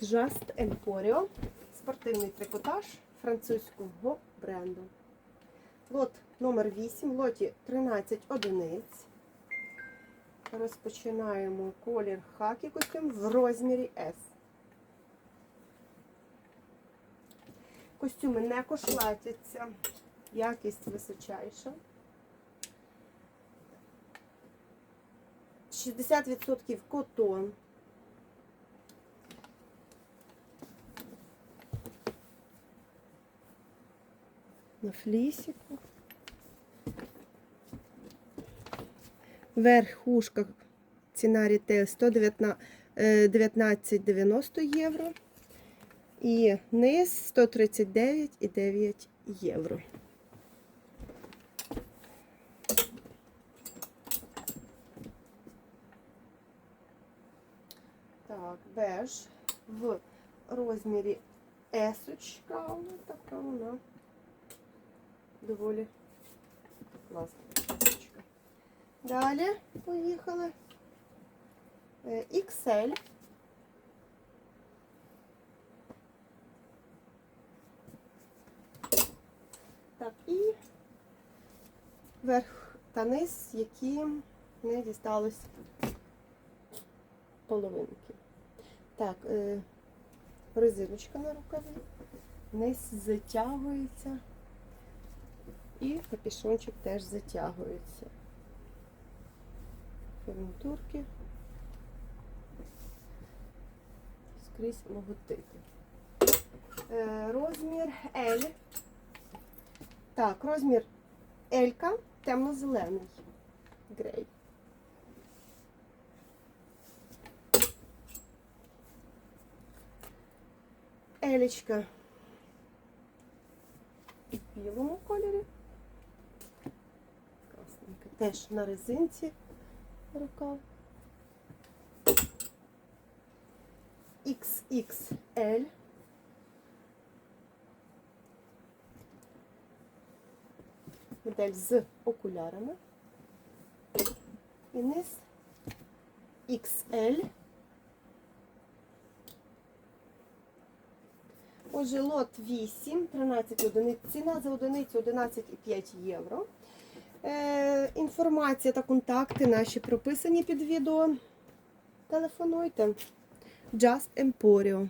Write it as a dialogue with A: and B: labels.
A: Just Emporio. Спортивний трикотаж французького бренду. Лот номер 8, лоті 13 одиниць. Розпочинаємо колір хакі костюм в розмірі S. Костюми не кошлатяться, якість височайша. 60% котон. На флісіку. Верхушка ціна рітейл 119,90 євро. І низ 139,9 євро. Так, беж в розмірі есочка. Така вона доволі класна. Далі поїхали. Е, XL. Так, і верх та низ, яким не дісталось половинки. Так, е, резиночка на рукаві, низ затягується і капішончик теж затягується. Ферментурки. Скрізь логотипи. Е, розмір L. Так, розмір Елька темно-зелений. Грей. Елечка в білому кольорі. Теж на резинці рукав. XXL. Модель з окулярами. І низ XL. Отже, лот 8, 13 одиниць. Ціна за одиницю 11,5 євро. Е, інформація та контакти наші прописані під відео. Телефонуйте. Just Emporio.